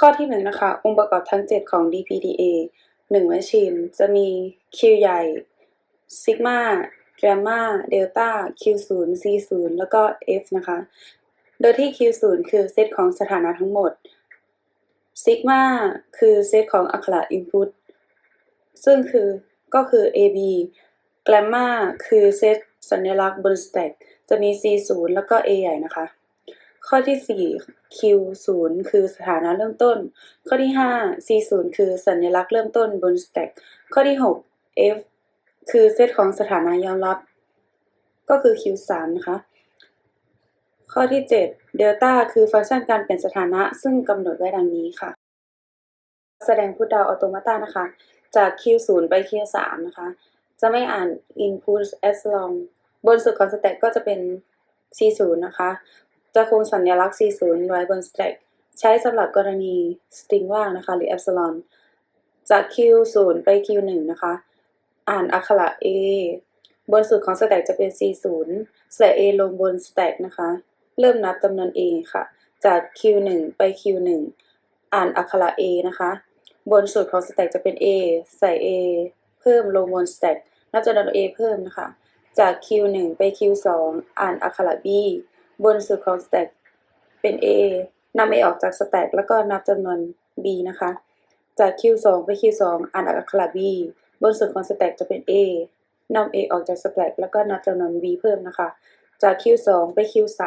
ข้อที่หนึ่งนะคะ องค์ประกอบทั้ง 7 ของ DPDA 1 Machine จะมี Q ใหญ่ Sigma Gamma Delta Q0 C0 แล้วก็ F นะคะ โดยที่ Q0 คือเซตของสถานะทั้งหมด Sigma คือเซตของอักขระ Input ซึ่งคือก็คือ AB Gamma คือเซตสัญลักษณ์บนสแต็กจะมี C0 แล้วก็ A ใหญ่นะคะ ข้อที่4 Q0 คือสถานะเริ่มต้น ข้อที่5 C0 คือสัญลักษณ์เริ่มต้นบนสแต็กข้อที่6 F คือเซตของสถานะยอมรับ ก็คือ Q3 นะคะ ข้อที่7 Delta คือฟังก์ชันการเปลี่ยนสถานะซึ่งกำหนดไว้ดังนี้ค่ะ แสดงพุทดาวออโตมาตานะคะ จาก Q0 ไป Q3 นะคะ จะไม่อ่าน input as long บนสุดของสแต็กก็จะเป็น C0 นะคะ จะคงสัญลักษณ์ C0 ไว้บนสแต็กใช้สำหรับกรณีสตริงว่างนะคะ หรือ epsilon จาก Q0 ไป Q1 นะคะ อ่านอักขระ A บนสุดของสแต็กจะเป็น C0 ใส่ A ลงบนสแต็กนะคะ เริ่มนับจำนวน A ค่ะ จาก Q1 ไป Q1 อ่านอักขระ A นะคะ บนสุดของสแต็กจะเป็น A ใส่ A เพิ่มลงบนสแต็กนับจำนวน A เพิ่มนะคะ จาก Q1 ไป Q2 อ่านอักขระ B บนสุดของสแต็กเป็น A นำ A ออกจากสแต็กแล้วก็นับจำนวน B นะคะ จาก Q2 ไป Q2 อ่านอักขระ B บนสุดของสแต็กจะเป็น A นำ A ออกจากสแต็กแล้วก็นับจำนวน B เพิ่มนะคะ จาก Q2 ไป Q3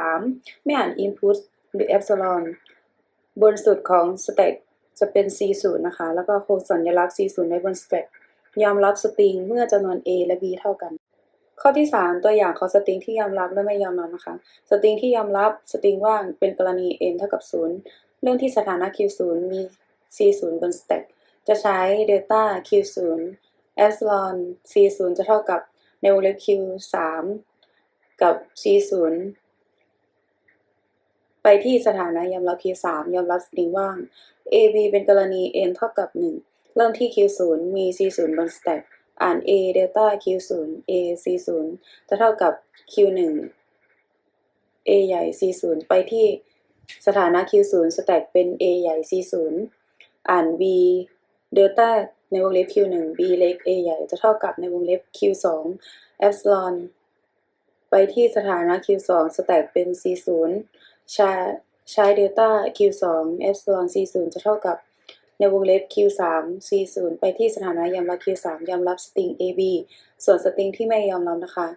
ไม่อ่าน input หรือ epsilon บนสุดของสแต็กจะเป็น C0 นะคะ แล้วก็โคสัญลักษณ์ C0 ไว้บนสแต็กยอมรับสตริงเมื่อจำนวน A และ B เท่ากัน ข้อที่ 3 ตัวอย่างของสตริงที่ยอมรับและไม่ยอมรับนะคะสตริงที่ยอมรับสตริงว่างเป็นกรณี n เท่ากับ 0 เรื่องที่สถานะ Q0 มี C0 บนสแต็กจะใช้ delta Q0 epsilon C0 จะเท่ากับในวงเล็บ Q3 กับ C0 ไปที่สถานะยอมรับ Q3 ยอมรับสตริงว่าง AB เป็นกรณี n เท่ากับ 1 เริ่มที่ Q0 มี C0 บนสแต็ก อ่าน A delta Q0 A C0 จะเท่ากับ Q1 A ใหญ่ C0 ไปที่สถานะ Q0 สแต็กเป็น A ใหญ่ C0 อ่าน B delta ในวงเล็บ Q1 B เล็ก A ใหญ่จะเท่ากับในวงเล็บ Q2 epsilon ไปที่สถานะ Q2 สแต็กเป็น C0 ใช้ใช้ delta Q2 epsilon C0 จะเท่ากับ ในวงเล็บ Q3 C0 ไปที่สถานะยอมรับ Q3 ยอมรับสตริง AB ส่วนสตริงที่ไม่ยอมรับนะคะ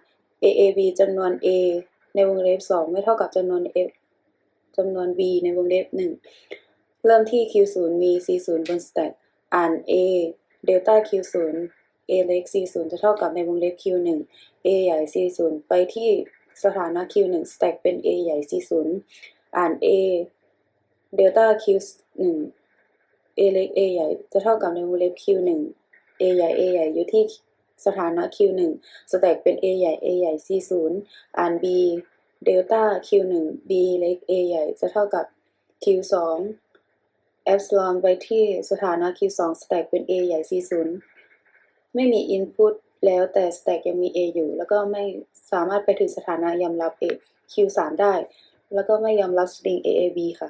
AAB จำนวน A ในวงเล็บ 2 ไม่เท่ากับจำนวน F จำนวน B ในวงเล็บ 1 เริ่มที่ Q0 มี C0 บนสแต็กอ่าน A delta Q0 A เล็ก C0 จะเท่ากับในวงเล็บ Q1 A ใหญ่ C0 ไปที่สถานะ Q1 สแต็กเป็น A ใหญ่ C0 อ่าน A delta Q1 A เล็ก A ใหญ่จะเท่ากับในวงเล็บ Q1 A ใหญ่ A ใหญ่อยู่ที่สถานะ Q1 สแต็กเป็น A ใหญ่ A ใหญ่ C0 อ่าน B delta Q1 B เล็ก A ใหญ่จะเท่ากับ Q2 epsilon ไปที่สถานะ Q2 สแต็กเป็น A ใหญ่ C0 ไม่มี input แล้วแต่สแต็กยังมี A อยู่ แล้วก็ไม่สามารถไปถึงสถานะยอมรับ A Q3 ได้ แล้วก็ไม่ยอมรับสตริง AAB ค่ะ